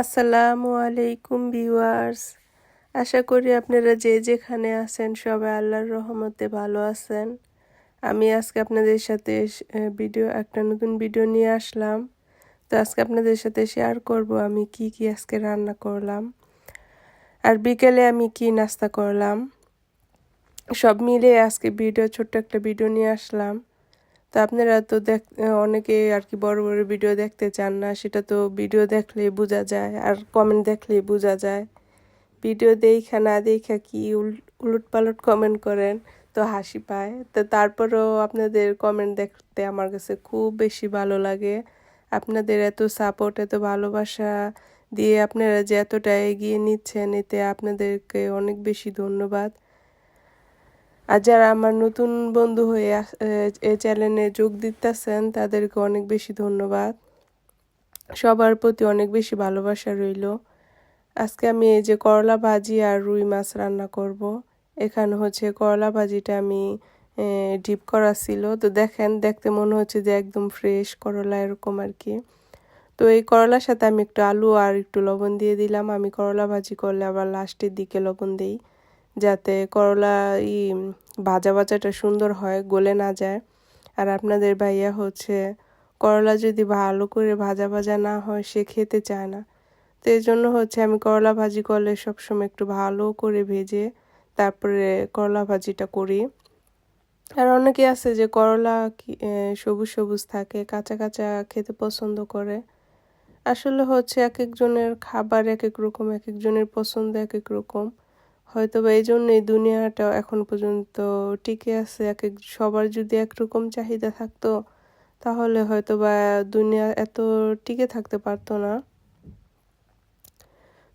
আসসালামু আলাইকুম ভিউয়ার্স। আশা করি আপনারা যে যেখানে আছেন সবাই আল্লাহর রহমতে ভালো আছেন। আমি আজকে আপনাদের সাথে ভিডিও, একটা নতুন ভিডিও নিয়ে আসলাম। তো আজকে আপনাদের সাথে শেয়ার করব আমি কি কি আজকে রান্না করলাম। আর বিকেলে আমি কি নাস্তা করলাম। সব মিলে আজকে ভিডিও, ছোট্ট একটা ভিডিও নিয়ে আসলাম। তো আপনারা তো দেখ অনেকে আর কি বড় বড় ভিডিও দেখতে চান না, সেটা তো ভিডিও দেখলে বোঝা যায়, আর কমেন্ট দেখলে বোঝা যায়। ভিডিও দেখা না দেখা কি উলট পালট কমেন্ট করেন, তো হাসি পায়। তো তারপরেও আপনাদের কমেন্ট দেখতে আমার কাছে খুব বেশি ভালো লাগে। আপনাদের এত সাপোর্ট এত ভালোবাসা দিয়ে আপনারা যে এতটা এগিয়ে নিচ্ছেন, এতে আপনাদেরকে অনেক বেশি ধন্যবাদ। আর যারা আমার নতুন বন্ধু হয়ে এই চ্যানেলে যোগ দিতেছেন, তাদেরকে অনেক বেশি ধন্যবাদ। সবার প্রতি অনেক বেশি ভালোবাসা রইল। আজকে আমি এই যে করলা ভাজি আর রুই মাছ রান্না করব। এখানে হচ্ছে করলা ভাজিটা আমি ডিপ করা ছিল। তো দেখেন, দেখতে মনে হচ্ছে যে একদম ফ্রেশ করলা এরকম আর কি। তো এই করলার সাথে আমি একটু আলু আর একটু লবণ দিয়ে দিলাম। আমি করলা ভাজি করলে আবার লাস্টের দিকে লবণ দিই। যাতে করলা ই ভাজা ভাজাটা সুন্দর হয়, গলে না যায়। আর আপনাদের ভাইয়া হচ্ছে করলা যদি ভালো করে ভাজা ভাজা না হয়, সে খেতে চায় না। তো এই জন্য হচ্ছে আমি করলা ভাজি করলে সবসময় একটু ভালো করে ভেজে তারপরে করলা ভাজিটা করি। আর অনেকে আছে যে করলা সবুজ সবুজ থাকে, কাঁচা কাঁচা খেতে পছন্দ করে। আসলে হচ্ছে এক একজনের খাবার এক এক রকম, এক একজনের পছন্দ এক এক রকম। হয়তো বা এই জন্য এই দুনিয়াটা এখন পর্যন্ত টিকে আছে এক এক সবার যদি একরকম চাহিদা থাকতো, তাহলে হয়তো বা দুনিয়া এত টিকে থাকতে পারতো না।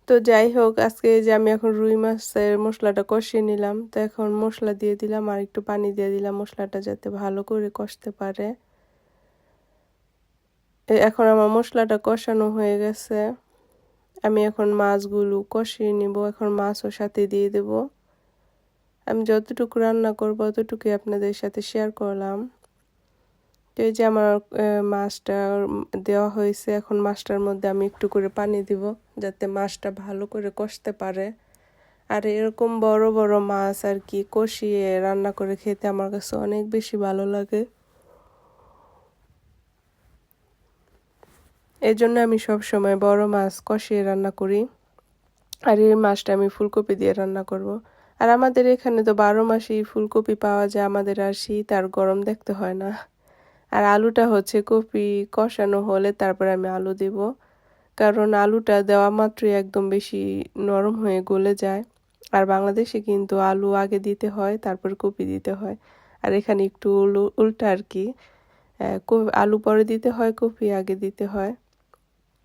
তো যাই হোক, আজকে যে আমি এখন রুই মাছের মশলাটা কষিয়ে নিলাম, তো এখন মশলা দিয়ে দিলাম আর একটু পানি দিয়ে দিলাম মশলাটা যাতে ভালো করে কষতে পারে। এখন আমার মশলাটা কষানো হয়ে গেছে। আমি এখন মাছগুলো কষিয়ে নিব, এখন মাছও সাথে দিয়ে দেব। আমি যতটুকু রান্না করব ততটুকুই আপনাদের সাথে শেয়ার করলাম। তো এই যে আমার মাছটা দেওয়া হয়েছে, এখন মাছটার মধ্যে আমি একটু করে পানি দিব যাতে মাছটা ভালো করে কষতে পারে। আর এরকম বড় বড় মাছ আর কি কষিয়ে রান্না করে খেতে আমার কাছে অনেক বেশি ভালো লাগে। জন্য আমি সব সময় বড় মাছ কষিয়ে রান্না করি। আর এই মাছটা আমি ফুলকপি দিয়ে রান্না করব। আর আমাদের এখানে তো বারো মাসেই ফুলকপি পাওয়া যায়, আমাদের আর শীত আর গরম দেখতে হয় না। আর আলুটা হচ্ছে কপি, কষানো হলে তারপর আমি আলু দেব। কারণ আলুটা দেওয়া মাত্রই একদম বেশি নরম হয়ে গলে যায়। আর বাংলাদেশে কিন্তু আলু আগে দিতে হয়, তারপর কপি দিতে হয়। আর এখানে একটু উল্টা আর কি, আলু পরে দিতে হয়, কপি আগে দিতে হয়।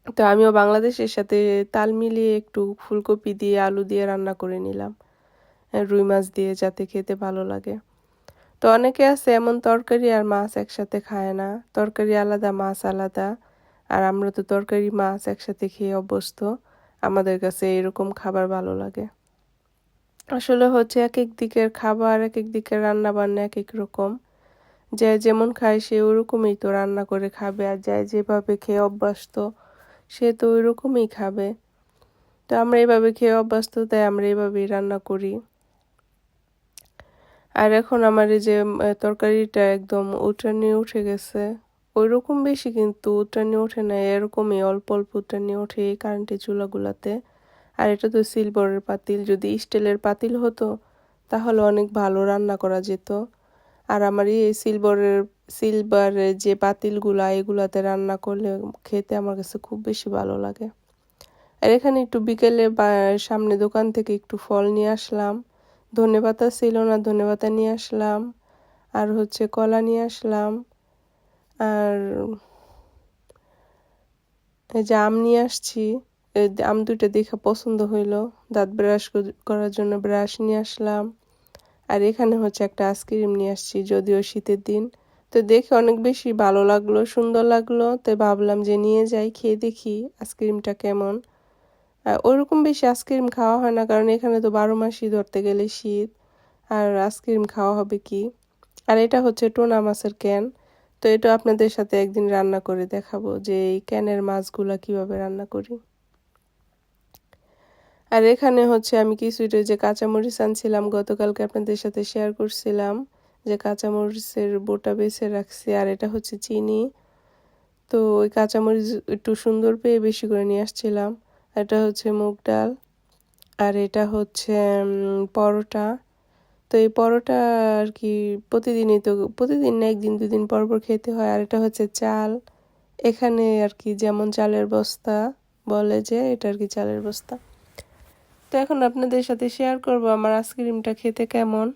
তো আমিও বাংলাদেশের সাথে তাল মিলিয়ে একটু ফুলকপি দিয়ে, আলু দিয়ে রান্না করে নিলাম। রুই মাছ দিয়ে যাতে খেতে ভালো লাগে। তো অনেকে আছে এমন তরকারি আর মাছ একসাথে খায় না। তরকারি আলাদা, মাছ আলাদা। আর আমরা তো তরকারি, মাছ একসাথে খেয়ে অভ্যস্ত। আমাদের কাছে এরকম খাবার ভালো লাগে। আসলে হচ্ছে এক এক দিকের খাবার এক এক দিকের রান্না বান্না এক এক রকম। যে যেমন খায় সে ওরকমই তো রান্না করে খাবে। আর যায় যেভাবে খেয়ে অভ্যস্ত সে তো ওই রকমই খাবে। তো আমরা এইভাবে খেয়ে অভ্যস্ত, তাই আমরা এইভাবেই রান্না করি। আর এখন আমার এই যে তরকারিটা একদম উঠানি উঠে গেছে। ওই রকম বেশি কিন্তু উঠানি ওঠে না, এরকমই অল্প অল্প উঠানি ওঠে এই কারেন্টের চুলাগুলাতে। আর এটা তো সিলভারের পাতিল, যদি স্টিলের পাতিল হতো, তাহলে অনেক ভালো রান্না করা যেত। আর আমার এই সিলভারের সিলভারের যে পাতিলগুলা, এগুলাতে রান্না করলে খেতে আমার কাছে খুব বেশি ভালো লাগে। আর এখানে একটু বিকেলে সামনে দোকান থেকে একটু ফল নিয়ে আসলাম। ধনে পাতা ছিল না ধনে পাতা নিয়ে আসলাম। আর হচ্ছে কলা নিয়ে আসলাম। আর যে আম নিয়ে আসছি আম দুইটা দেখে পছন্দ হইল। দাঁত ব্রাশ করার জন্য ব্রাশ নিয়ে আসলাম। আর এখানে হচ্ছে একটা আইসক্রিম নিয়ে আসছি, যদিও শীতের দিন। তো দেখে অনেক বেশি ভালো লাগল, সুন্দর লাগল। তো ভাবলাম যে নিয়ে যাই, খেয়ে দেখি আইসক্রিমটা কেমন। ওরকম বেশি আইসক্রিম খাওয়া হয় না, কারণ এখানে তো বারো মাসই ধরতে গেলে শীত। আর আইসক্রিম খাওয়া হবে কি? আর এটা হচ্ছে টোনা মাছের ক্যান। তো এটা আপনাদের সাথে একদিন রান্না করে দেখাবো যে এই ক্যানের মাছগুলা কীভাবে রান্না করি। আর এখানে হচ্ছে আমি কিছুটা যে কাঁচামরিচ আনছিলাম, গতকালকে আপনাদের সাথে শেয়ার করছিলাম। যে কাঁচামরিচের বোটা বেছে রাখছি, আর এটা হচ্ছে চিনি। তো ওই কাঁচামরিচ একটু সুন্দর পেয়ে বেশি করে নিয়ে আসছিলাম। এটা হচ্ছে মুগ ডাল, আর এটা হচ্ছে পরোটা। তো এই পরোটা আর কি প্রতিদিনই তো, প্রতিদিন না, একদিন, দুদিন পর পর খেতে হয়। আর এটা হচ্ছে চাল। এখানে আর কি যেমন চালের বস্তা বলে যে, এটা আর কি চালের বস্তা। তো এখন আপনাদের সাথে শেয়ার করব আমার আইসক্রিমটা খেতে কেমন।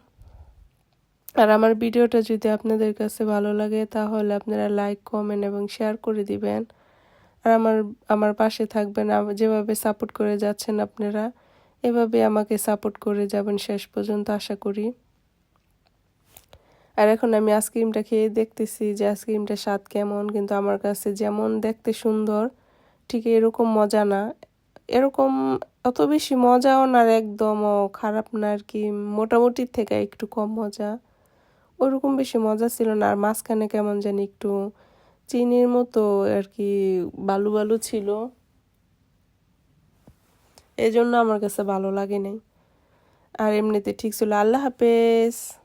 আর আমার ভিডিওটা যদি আপনাদের কাছে ভালো লাগে, তাহলে আপনারা লাইক কমেন্ট এবং শেয়ার করে দিবেন। আর আমার আমার পাশে থাকবেন যেভাবে সাপোর্ট করে যাচ্ছেন আপনারা এভাবে আমাকে সাপোর্ট করে যাবেন শেষ পর্যন্ত, আশা করি। আর এখন আমি আইসক্রিমটা খেয়ে দেখতেছি যে আইসক্রিমটা স্বাদ কেমন, কিন্তু আমার কাছে যেমন দেখতে সুন্দর, ঠিক এরকম মজা না। এরকম অত বেশি মজাও না একদমও খারাপ না আর কি মোটামুটির থেকে একটু কম মজা। ওরকম বেশি মজা ছিল না। আর মাঝখানে কেমন জানি একটু চিনির মতো আর কি বালু বালু ছিল। এজন্য জন্য আমার কাছে ভালো লাগে নাই আর এমনিতে ঠিক ছিল। আল্লাহ হাফেজ।